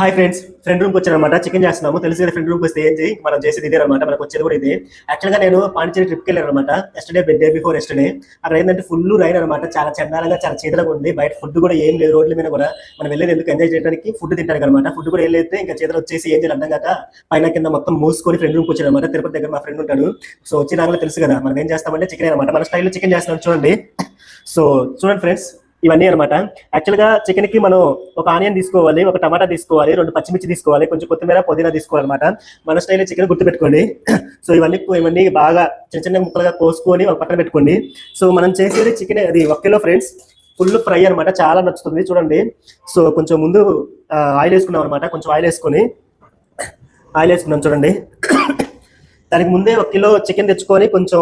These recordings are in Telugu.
హాయ్ ఫ్రెండ్స్ ఫ్రెండ్ రూమ్కి వచ్చానమాట చికెన్ చేస్తున్నాము. తెలిసి ఫ్రెండ్ రూమ్కి వస్తే ఏం చేయి? మనం చేసేది ఇదే అనమాట మనకు వచ్చేది కూడా ఇదే. యాక్చువల్గా నేను పాండిచేరి ట్రిప్కి వెళ్ళాను అనమాట ఎస్టర్డే డే బిఫోర్ ఎస్టర్డే అక్కడ ఏంటంటే ఫుల్ రైన్ అనమాట చాలా చండాలంగా చాలా చీదరగా ఉంది. బయట ఫుడ్ కూడా ఏం లేదు. రోడ్ల మీద కూడా మనం వెళ్ళేది ఎందుకు? ఎంజాయ్ చేయడానికి ఫుడ్ తింటానికి అనమాట ఫుడ్ కూడా ఏం లేదు. ఇంకా చీదలు వచ్చేసి ఏం చేయాలి అర్థం కాక పైన కింద మొత్తం మూసుకొని ఫ్రెండ్ రూమ్కి వచ్చాను అనమాట తిరుపతి దగ్గర మా ఫ్రెండ్ ఉంటాడు. సో వచ్చి నాకు తెలుసు కదా మనం ఏం చేస్తామంటే చికెన్ అనమాట మన స్టైల్లో చికెన్ చేస్తున్నాం చూడండి. సో చూడండి ఫ్రెండ్స్ ఇవన్నీ అనమాట యాక్చువల్గా చికెన్కి మనం ఒక ఆనియన్ తీసుకోవాలి ఒక టమాటా తీసుకోవాలి రెండు పచ్చిమిర్చి తీసుకోవాలి కొంచెం కొత్తిమీర పుదీనా తీసుకోవాలన్నమాట మన స్టైల్ చికెన్ గుర్తు పెట్టుకోండి సో ఇవన్నీ ఇవన్నీ బాగా చిన్న చిన్న ముక్కలుగా కోసుకొని ఒక పక్కన పెట్టుకోండి. సో మనం చేసేది చికెన్ అది ఒక కిలో ఫ్రెండ్స్ ఫుల్ ఫ్రై అనమాట చాలా నచ్చుతుంది చూడండి. సో కొంచెం ముందు ఆయిల్ వేసుకున్నాం అనమాట కొంచెం ఆయిల్ వేసుకొని ఆయిల్ వేసుకున్నాం చూడండి. దానికి ముందే ఒక కిలో చికెన్ తెచ్చుకొని కొంచెం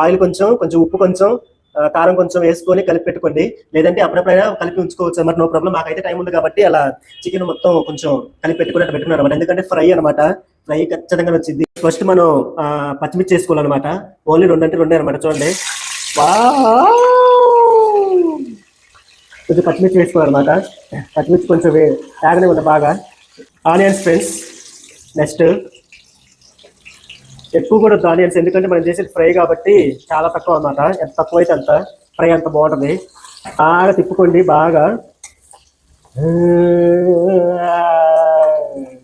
ఆయిల్ కొంచెం కొంచెం ఉప్పు కొంచెం కారం కొంచెం వేసుకొని కలిపి పెట్టుకోండి. లేదంటే అప్పుడప్పుడైనా కలిపి ఉంచుకోవచ్చు. మరి నో ప్రాబ్లం. మాకైతే టైం ఉంది కాబట్టి అలా చికెన్ మొత్తం కొంచెం కలిపి పెట్టుకున్నట్టు పెట్టుకున్నారు అనమాట ఎందుకంటే ఫ్రై అనమాట ఫ్రై ఖచ్చితంగా వచ్చింది. ఫస్ట్ మనం పచ్చిమిర్చి వేసుకోవాలన్నమాట. ఓన్లీ రెండు అంటే రెండే అనమాట చూడండి. వావ్! కొంచెం పచ్చిమిర్చి వేసుకోవాలన్నమాట. పచ్చిమిర్చి కొంచెం వే- వేగనే ఉంది బాగా. Onions friends. నెక్స్ట్ ఎక్కువ కూడా వద్దు ఆనియన్స్ ఎందుకంటే మనం చేసేది ఫ్రై కాబట్టి చాలా తక్కువ అనమాట ఎంత తక్కువ అయితే అంత ఫ్రై అంత బాగుంటుంది. బాగా తిప్పుకోండి బాగా.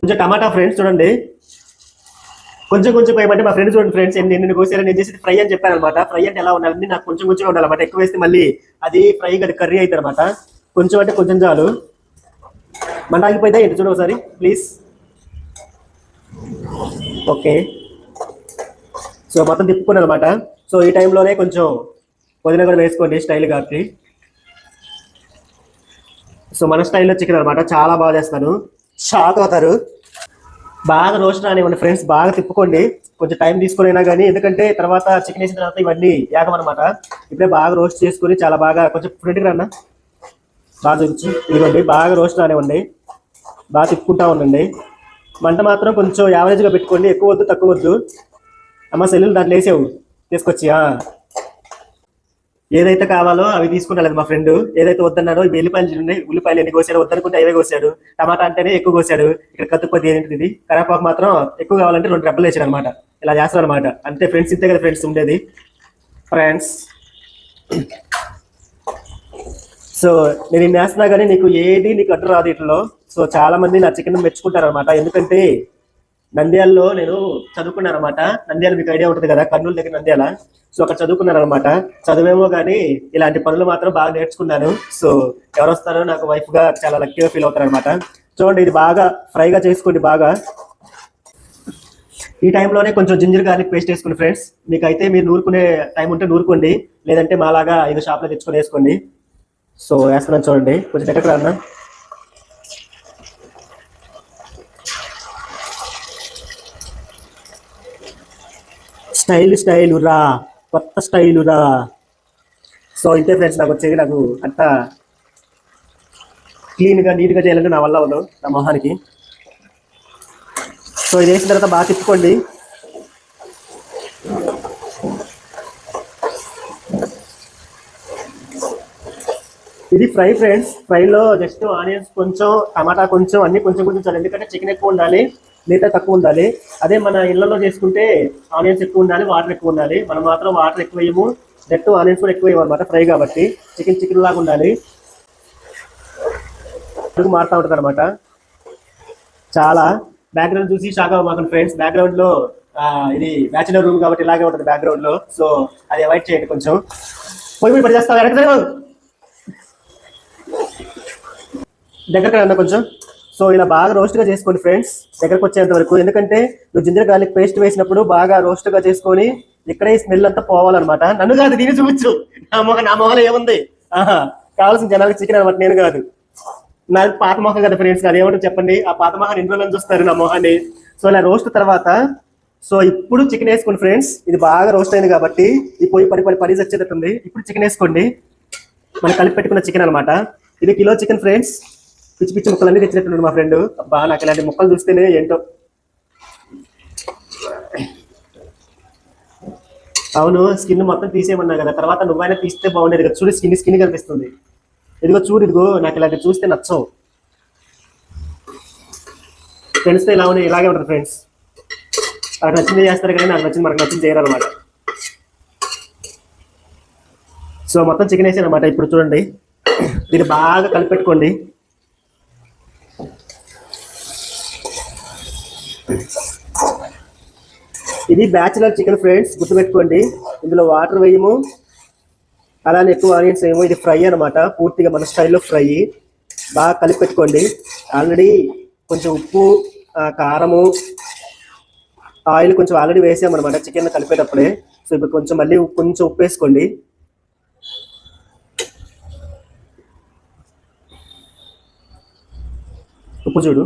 కొంచెం టమాటా ఫ్రెండ్స్ చూడండి. కొంచెం కొంచెం పోయమంటే మా ఫ్రెండ్స్ చూడండి ఫ్రెండ్స్ ఎన్ని ఎన్ని కోసారు నేను చేసేది ఫ్రై అని చెప్పాను అనమాట ఫ్రై అంటే ఎలా ఉండాలని నాకు కొంచెం కొంచెం ఉండాలన్నమాట. ఎక్కువ వేస్తే మళ్ళీ అది ఫ్రై కదా కర్రీ అవుతుంది అనమాట కొంచెం అంటే కొంచెం చాలు. మండాగిపోయిందా ఆగిపోయిందా ఏంటి? చూడు ఒకసారి ప్లీజ్. ఓకే. సో మొత్తం తిప్పుకున్నాను అనమాట సో ఈ టైంలోనే కొంచెం పుదీనా కూడా వేసుకోండి స్టైల్ కాబట్టి. సో మన స్టైల్లో చికెన్ అనమాట చాలా బాగా చేస్తాను షాక్ అవుతారు. బాగా రోస్ట్ రానివ్వండి ఫ్రెండ్స్. బాగా తిప్పుకోండి. కొంచెం టైం తీసుకుని అయినా కానీ ఎందుకంటే తర్వాత చికెన్ వేసిన తర్వాత ఇవన్నీ యాగం అనమాట ఇప్పుడే బాగా రోస్ట్ చేసుకొని చాలా బాగా కొంచెం ఫ్రెండ్కి రన్న బాగా చూపించి. ఇదిగోండి బాగా రోస్ట్ రానివ్వండి. బాగా తిప్పుకుంటా ఉండండి. మంట మాత్రం కొంచెం యావరేజ్గా పెట్టుకోండి. ఎక్కువ వద్దు తక్కువ వద్దు. అమ్మ సెల్లులు దాంట్లో వేసావు. తీసుకొచ్చి ఏదైతే కావాలో అవి తీసుకుంటాడు మా ఫ్రెండ్. ఏదైతే వద్దన్నారో ఈ వెల్లిపాయలు ఉన్నాయి ఉల్లిపాయలు ఎన్ని కోసాడు వద్దనుకుంటే అవే కోసాడు. టమాటా అంటేనే ఎక్కువ కోసాడు. ఇక్కడ కత్తుకొద్ది ఏంటిది ఇది? కరాపాకు మాత్రం ఎక్కువ కావాలంటే రెండు రెబ్బలు వేసాడు అనమాట ఇలా చేస్తాడు అనమాట అంటే ఫ్రెండ్స్ ఇంతే కదా ఫ్రెండ్స్ ఉండేది. ఫ్రెండ్స్. సో నేను ఇన్ని వేస్తున్నా కానీ నీకు ఏది నీకు అడ్డు రాదు ఇట్లో సో చాలా మంది నా చికెన్ మెచ్చుకుంటారు అనమాట ఎందుకంటే నంద్యాలలో నేను చదువుకున్నాను అనమాట నంద్యాల మీకు ఐడియా ఉంటుంది కదా కర్నూలు దగ్గర నంద్యాల. సో అక్కడ చదువుకున్నాను అనమాట చదువేమో కానీ ఇలాంటి పనులు మాత్రం బాగా నేర్చుకున్నాను. సో ఎవరు వస్తారో నాకు వైఫ్గా చాలా లక్కీగా ఫీల్ అవుతారు అనమాట చూడండి ఇది బాగా ఫ్రైగా చేసుకోండి బాగా. ఈ టైంలోనే కొంచెం జింజర్ గార్లిక్ పేస్ట్ వేసుకోండి ఫ్రెండ్స్ మీకు అయితే మీరు నూరుకునే టైం ఉంటే నూరుకోండి. లేదంటే మాలాగా ఐదు షాప్లో తెచ్చుకొని వేసుకోండి. సో వేస్తున్నాను చూడండి. కొంచెం ఎక్కడ అన్నా. స్టైల్ స్టైల్ రా. కొత్త స్టైల్ రా. సో ఇంతే ఫ్రెండ్స్ నాకు వచ్చేది నాకు అంత క్లీన్గా నీట్గా చేయాలంటే నా వల్ల ఉండదు నా మొహానికి. సో ఇది వేసిన తర్వాత బాగా తిప్పుకోండి. ఇది ఫ్రై ఫ్రెండ్స్. ఫ్రైలో జస్ట్ ఆనియన్స్ కొంచెం టమాటా కొంచెం అన్ని కొంచెం కొంచెం చాలు. ఎందుకంటే చికెన్ ఎక్కువ ఉండాలి. మిగతా తక్కువ ఉండాలి. అదే మన ఇళ్ళలో చేసుకుంటే ఆనియన్స్ ఎక్కువ ఉండాలి వాటర్ ఎక్కువ ఉండాలి. మనం మాత్రం వాటర్ ఎక్కువ వేయము. డెట్ ఆనియన్స్ కూడా ఎక్కువ వేయమన్నమాట ఫ్రై కాబట్టి. చికెన్ చికెన్ లాగా ఉండాలి. అడుగు మారుతూ ఉంటుంది అనమాట చాలా బ్యాక్గ్రౌండ్ చూసి షాక్ అవ్వమాకండి ఫ్రెండ్స్ బ్యాక్గ్రౌండ్లో ఇది బ్యాచులర్ రూమ్ కాబట్టి ఇలాగే ఉంటుంది బ్యాక్గ్రౌండ్లో సో అది అవాయిడ్ చేయండి కొంచెం. పోయి పోయి పడి చేస్తావు? వెనక్కి దగ్గరకు రండి కొంచెం. సో ఇలా బాగా రోస్ట్గా చేసుకోండి ఫ్రెండ్స్ దగ్గరకు వచ్చేంత వరకు. ఎందుకంటే నువ్వు జింజర్ గార్లిక్ పేస్ట్ వేసినప్పుడు బాగా రోస్ట్గా చేసుకొని ఇక్కడే స్మెల్ అంతా పోవాలన్నమాట. నన్ను కాదు దీన్ని చూపించు. నా మొహ నా మొహలో ఏముంది? ఆహా కావాల్సిన జనాలకు చికెన్ అనమాట నేను కాదు. నాది పాత మొహం కదా ఫ్రెండ్స్ అది ఏమంటారు చెప్పండి? ఆ పాత మొహాన్ని ఎన్ని రోజులు చూస్తారు నా మొహాన్ని. సో ఇలా రోస్ట్ తర్వాత సో ఇప్పుడు చికెన్ వేసుకోండి ఫ్రెండ్స్ ఇది బాగా రోస్ట్ అయింది కాబట్టి ఈ పొయ్యి పడి పడి పడి వచ్చేటట్టుంది. ఇప్పుడు చికెన్ వేసుకోండి. మనం కలిపి పెట్టుకున్న చికెన్ అన్నమాట ఇది కిలో చికెన్ ఫ్రెండ్స్ పిచ్చి పిచ్చి ముక్కలన్నీ తెచ్చినట్టున్నాడు మా ఫ్రెండ్. అబ్బా నాకు ఇలాంటి ముక్కలు చూస్తేనే ఏంటో. అవును స్కిన్ మొత్తం తీసేయమన్నా కదా తర్వాత నువ్వైనా తీస్తే బాగుండేది కదా. చూడు స్కిన్ స్కిన్ కనిపిస్తుంది. ఇదిగో చూడు ఇదిగో నాకు ఇలాంటి చూస్తే నచ్చవు. ఫ్రెండ్స్తో ఇలా ఉన్నాయి ఇలాగే ఉంటుంది ఫ్రెండ్స్ అక్కడ నచ్చింది చేస్తారు కానీ నాకు నచ్చింది మనకు నచ్చింది చేయాలన్నమాట సో మొత్తం చికెన్ వేసాను అనమాట ఇప్పుడు చూడండి. దీన్ని బాగా కలిపెట్టుకోండి. ఇది బ్యాచులర్ చికెన్ ఫ్రెండ్స్ గుర్తుపెట్టుకోండి. ఇందులో వాటర్ వేయము. అలానే ఎక్కువ ఆనియన్స్ వేయము ఇది ఫ్రై అన్నమాట. పూర్తిగా మన స్టైల్లో ఫ్రై. బాగా కలిపి పెట్టుకోండి. ఆల్రెడీ కొంచెం ఉప్పు కారము ఆయిల్ కొంచెం ఆల్రెడీ వేసామన్నమాట చికెన్ కలిపేటప్పుడే. సో ఇప్పుడు కొంచెం మళ్ళీ కొంచెం ఉప్పు వేసుకోండి. ఉప్పు చూడు.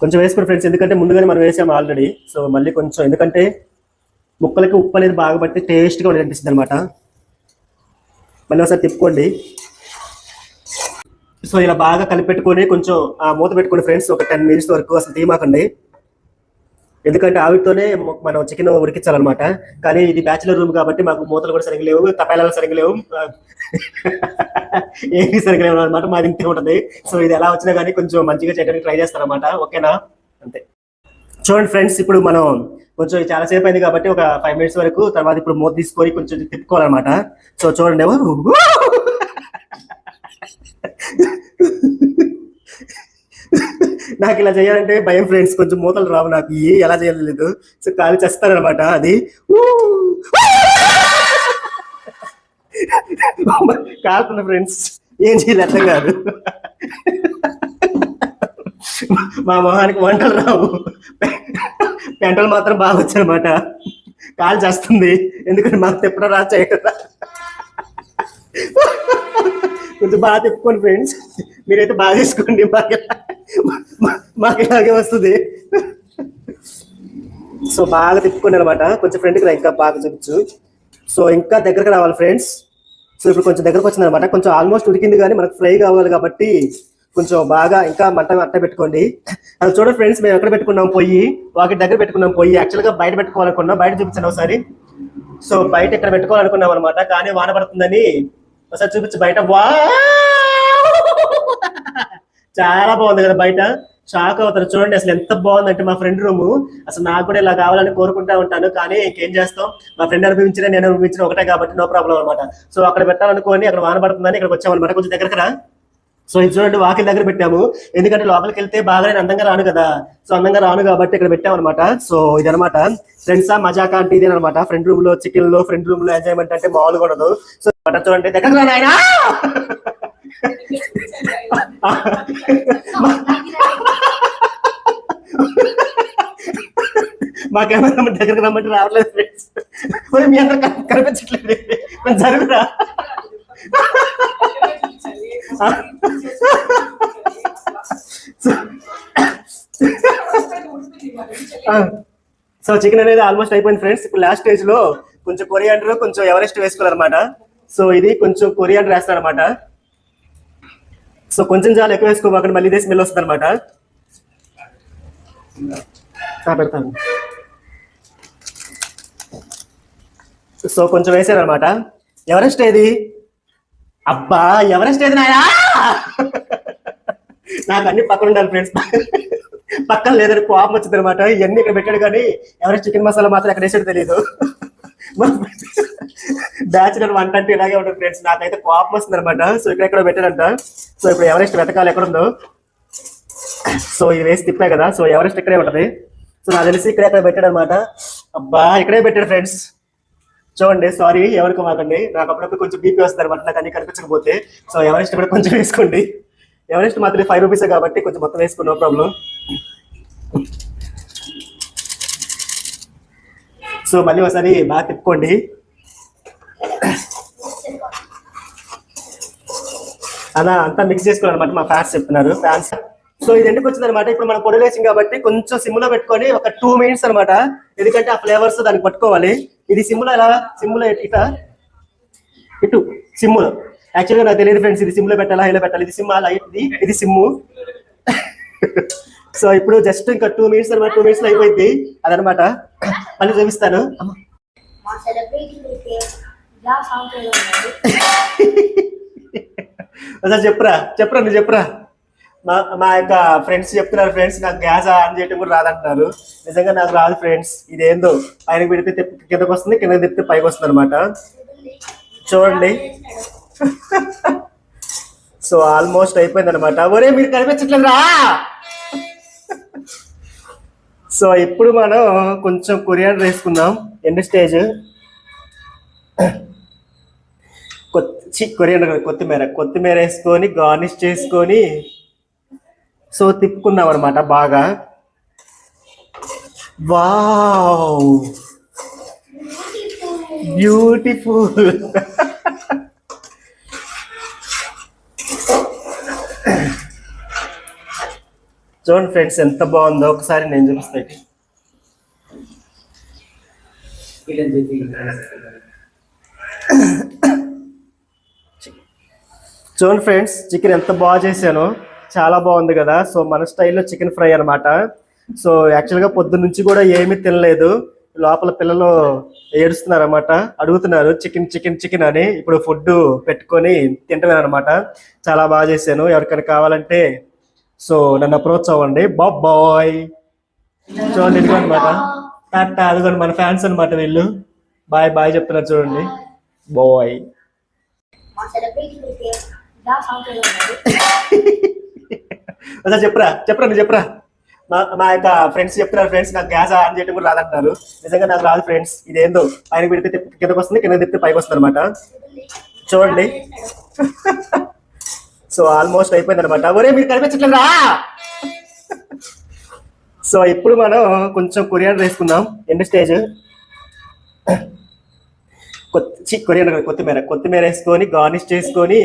కొంచెం వేసుకోండి ఫ్రెండ్స్ ఎందుకంటే ముందుగానే మనం వేసాము ఆల్రెడీ సో మళ్ళీ కొంచెం ఎందుకంటే ముక్కలకి ఉప్పు అనేది బాగా పట్టి టేస్ట్గా ఉండేది అనిపిస్తుంది అనమాట మళ్ళీ ఒకసారి తిప్పుకోండి. సో ఇలా బాగా కలిపెట్టుకొని కొంచెం ఆ మూత పెట్టుకోండి ఫ్రెండ్స్ ఒక టెన్ మినిట్స్ వరకు అసలు తీయమాకండి. ఎందుకంటే ఆవిడతోనే మనం చికెన్ ఉడికించాలన్నమాట. కానీ ఇది బ్యాచులర్ రూమ్ కాబట్టి మాకు మూతలు కూడా సరిగ్గా లేవు తపాలాలు సరిగ్గా లేవు. ఏమీ సరిగ్గా లేవు అనమాట మాది ఇంతే ఉంటుంది. సో ఇది ఎలా వచ్చినా కానీ కొంచెం మంచిగా చేయడానికి ట్రై చేస్తారనమాట ఓకేనా? అంతే. చూడండి ఫ్రెండ్స్ ఇప్పుడు మనం కొంచెం చాలా సేపు అయింది కాబట్టి ఒక ఫైవ్ మినిట్స్ వరకు తర్వాత ఇప్పుడు మూత తీసుకొని కొంచెం తిప్పుకోవాలన్నమాట. సో చూడండి ఎవరు? నాకు ఇలా చేయాలంటే భయం ఫ్రెండ్స్ కొంచెం మూతలు రావు నాకు. ఏ ఎలా చేయలేదు సో కాలు చేస్తారనమాట అది. ఊ! కాలుతున్న ఫ్రెండ్స్ ఏం చేయాలి అర్థం కాదు. మా మొహానికి వంటలు రావు. పెంటలు మాత్రం బాగా వచ్చాయన్నమాట. కాలు చేస్తుంది. ఎందుకంటే మాకు తిప్పడం రా చేయడం కొంచెం బాగా తిప్పుకోండి ఫ్రెండ్స్ మీరైతే బాగా తీసుకోండి బాగా. మాకు ఇలాగే వస్తుంది. సో బాగా తిప్పుకోండి అనమాట కొంచెం ఫ్రెండ్కి రా ఇంకా బాగా చూపించు. సో ఇంకా దగ్గరకు రావాలి ఫ్రెండ్స్ సో ఇప్పుడు కొంచెం దగ్గరకు వచ్చింది అనమాట కొంచెం ఆల్మోస్ట్ ఉడికింది కానీ మనకు ఫ్రై కావాలి కాబట్టి కొంచెం బాగా ఇంకా మంట అట్ట పెట్టుకోండి. అది చూడండి ఫ్రెండ్స్ మేము ఎక్కడ పెట్టుకున్నాం పొయ్యి? వాకిట్ దగ్గర పెట్టుకున్నాం పొయ్యి. యాక్చువల్గా బయట పెట్టుకోవాలనుకున్నాం బయట చూపించాను ఒకసారి. సో బయట ఇక్కడ పెట్టుకోవాలనుకున్నాం అనమాట కానీ వాన పడుతుందని ఒకసారి చూపించు బయట. వా చాలా బాగుంది కదా బయట. షాక్ అవుతారు. చూడండి అసలు ఎంత బాగుందంటే మా ఫ్రెండ్ రూమ్. అసలు నాకు కూడా ఇలా కావాలని కోరుకుంటా ఉంటాను. కానీ ఇంకేం చేస్తాం? మా ఫ్రెండ్ అనుభవించిన నేను అనుభవించిన ఒకటే కాబట్టి నో ప్రాబ్లం అనమాట సో అక్కడ పెట్టాలనుకోని అక్కడ వాన పడుతుందని ఇక్కడికి వచ్చామన్నమాట. కొంచెం దగ్గర సో ఇది చూడండి వాకిల్ దగ్గర పెట్టాము. ఎందుకంటే లోపలికి వెళ్తే బాగా నేను అందంగా రాను కదా. సో అందంగా రాను కాబట్టి ఇక్కడ పెట్టామన్నమాట. సో ఇదనమాట ఫ్రెండ్స్ మజాకా అంటే ఇది అనమాట ఫ్రెండ్ రూమ్లో చికెన్లో ఫ్రెండ్ రూమ్లో ఎంజాయ్మెంట్ అంటే మామూలుగా ఉండదు. సో చూడండి దగ్గర మా కెమెరా దగ్గరకు రమ్మంటే రావట్లేదు ఫ్రెండ్స్ మరి మీ అందరు కనిప- కనిపించట్లేదు. కొంచెం జరుగురా సో చికెన్ అనేది ఆల్మోస్ట్ అయిపోయింది ఫ్రెండ్స్ ఇప్పుడు లాస్ట్ స్టేజ్లో కొంచెం కొరియాండర్ కొంచెం ఎవరెస్ట్ వేసుకోవాలన్నమాట. సో ఇది కొంచెం కొరియాండర్ వేస్తారనమాట సో కొంచెం చాలా ఎక్కువ వేసుకోమాకండి మళ్ళీ ఇదే స్మెల్ వస్తుంది అనమాట పెడతాను. సో కొంచెం వేసారనమాట ఎవరెస్ట్ ఏది? అబ్బా ఎవరెస్ట్ ఏది నాయనా? నాకు అన్ని పక్కన ఉండాలి ఫ్రెండ్స్ పక్కన లేదని కోపం వచ్చింది అనమాట ఇవన్నీ ఇక్కడ పెట్టాడు కానీ ఎవరెస్ట్ చికెన్ మసాలా మాత్రం ఎక్కడ వేసాడు తెలియదు బ్యాచులర్ వంట అంటే ఇలాగే ఉంటుంది ఫ్రెండ్స్ నాకైతే కోపం వస్తుంది అనమాట సో ఇక్కడ ఎక్కడ పెట్టాడంట సో ఇప్పుడు ఎవరెస్ట్ వెతకాలి ఎక్కడుందో సో ఇది వేసి తిప్పా కదా. సో ఎవరెస్ట్ ఇక్కడే ఉంటుంది. సో నాకు తెలిసి ఇక్కడ ఎక్కడ పెట్టాడు అనమాట అబ్బా ఇక్కడే పెట్టాడు ఫ్రెండ్స్ చూడండి సారీ ఎవరికి మాకండి. నాకు అప్పుడప్పుడు కొంచెం బీపీ వస్తుంది అనమాట నాకు అన్ని కనిపించకపోతే. సో ఎవరెస్ట్ కూడా కొంచెం వేసుకోండి. ఎవరెస్ట్ మాత్రం ఫైవ్ రూపీసే కాబట్టి కొంచెం మొత్తం వేసుకున్నా ప్రాబ్లం సో మళ్ళీ ఒకసారి బాగా తిప్పుకోండి. అలా అంతా మిక్స్ చేసుకోవాలన్నమాట మా ఫ్యాన్స్ చెప్తున్నారు ఫ్యాన్స్ సో ఇది ఎందుకు వచ్చింది అనమాట ఇప్పుడు మనం పొడి కాబట్టి కొంచెం సిమ్లో పెట్టుకొని ఒక టూ మినిట్స్ అన్నమాట. ఎందుకంటే ఆ ఫ్లేవర్స్ దానికి పట్టుకోవాలి. ఇది సిమ్లో ఎలా? సిమ్లో ఇట ఇటు సిమ్లో. యాక్చువల్గా నాకు తెలియదు ఫ్రెండ్స్ ఇది సిమ్లో పెట్టాలా హైలో పెట్టాలి? ఇది సిమ్ అలా ఇది ఇది సిమ్ సో ఇప్పుడు జస్ట్ ఇంకా టూ మినిట్స్ అనమాట టూ మినిట్స్లో అయిపోయింది. అదనమాట మళ్ళీ చూపిస్తాను అమ్మ. మా సెలబ్రిటీ అయితే గ్లాస్ ఆఫ్ ఉన్నది ఒకసారి చెప్పురా చెప్పురా నువ్వు చెప్పురా. మా మా యొక్క ఫ్రెండ్స్ చెప్తున్నారు ఫ్రెండ్స్ నాకు గ్యాస్ ఆన్ చేయటం కూడా రాదంటున్నారు. నిజంగా నాకు రాదు ఫ్రెండ్స్ ఇదేందో? పైన పెడితే కిందకు కిందకి వస్తుంది కింద తిప్పితే పైకి వస్తుంది అనమాట చూడండి. సో ఆల్మోస్ట్ అయిపోయింది అనమాట ఒరే మీరు కనిపించట్లేదురా! సో ఇప్పుడు మనం కొంచెం కొరియాడర్ వేసుకుందాం. ఎండ్ స్టేజ్ కొచ్చి కదా కొత్తిమీర. కొత్తిమీర వేసుకొని గార్నిష్ చేసుకొని సో తిప్పుకున్నాం అనమాట బాగా. వావ్! బ్యూటిఫుల్! చూడండి ఫ్రెండ్స్ ఎంత బాగుందో. ఒకసారి నేను చూపిస్తాను. చూడండి ఫ్రెండ్స్ చికెన్ ఎంత బాగా చేశాను. చాలా బాగుంది కదా. సో మన స్టైల్లో చికెన్ ఫ్రై అన్నమాట. సో యాక్చువల్గా పొద్దు నుంచి కూడా ఏమీ తినలేదు. లోపల పిల్లలు ఏడుస్తున్నారు అనమాట అడుగుతున్నారు చికెన్ చికెన్ చికెన్ అని. ఇప్పుడు ఫుడ్ పెట్టుకొని తింటున్నాను అనమాట చాలా బాగా చేశాను. ఎవరికైనా కావాలంటే సో నన్ను అప్రోచ్ అవ్వండి. బాబ్ బాయ్. చూడండి ఇదిగో అనమాట టాటా అదిగోండి మన ఫ్యాన్స్ అనమాట వీళ్ళు. బాయ్ బాయ్ చెప్తున్నారు చూడండి. బాయ్. అసలు చెప్పురా చెప్పరా నువ్వు చెప్పరా. మా మా యొక్క ఫ్రెండ్స్ చెప్తున్నారు ఫ్రెండ్స్ నాకు గ్యాస్ ఆన్ చేయడం కూడా రాదంటున్నారు. నిజంగా నాకు రాదు ఫ్రెండ్స్ ఇదేందో పైన పెడితే కిందకు కిందకి వస్తుంది కింద తిప్పితే పైకి వస్తుంది అనమాట చూడండి. సో ఆల్మోస్ట్ అయిపోయింది అనమాట ఒరే మీరు కనిపించట్లేదా సో ఇప్పుడు మనం కొంచెం కొరియాడర్ వేసుకుందాం. ఎండ్ స్టేజ్ కొచ్చి కొరియాడర్ కొత్తిమీర కొత్తిమీర వేసుకొని గార్నిష్ చేసుకొని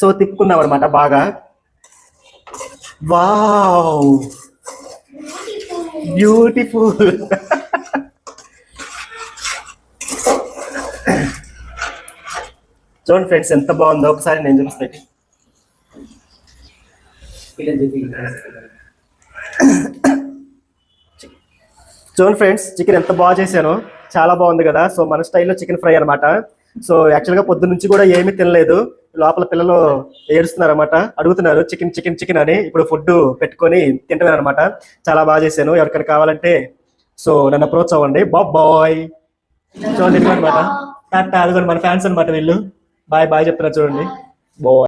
సో తిప్పుకున్నాం అనమాట బాగా. వావ్! బ్యూటిఫుల్. చూడండి ఫ్రెండ్స్ ఎంత బాగుందో ఒకసారి నేను చూపిస్తాను చూడండి ఫ్రెండ్స్ చికెన్ ఎంత బాగా చేశాను. చాలా బాగుంది కదా. సో మన స్టైల్లో చికెన్ ఫ్రై అనమాట సో యాక్చువల్గా పొద్దు నుంచి కూడా ఏమీ తినలేదు. లోపల పిల్లలు ఏడుస్తున్నారు అనమాట అడుగుతున్నారు చికెన్ చికెన్ చికెన్ అని. ఇప్పుడు ఫుడ్ పెట్టుకొని తింటున్నారు అనమాట చాలా బాగా చేశాను. ఎవరికైనా కావాలంటే సో నన్ను అప్రోచ్ అవ్వండి బాబ్ బాయ్. చూడండి అనమాట అదిగోండి మన ఫ్యాన్స్ అనమాట వీళ్ళు. బాయ్ బాయ్ చెప్తున్నారు చూడండి. బాయ్.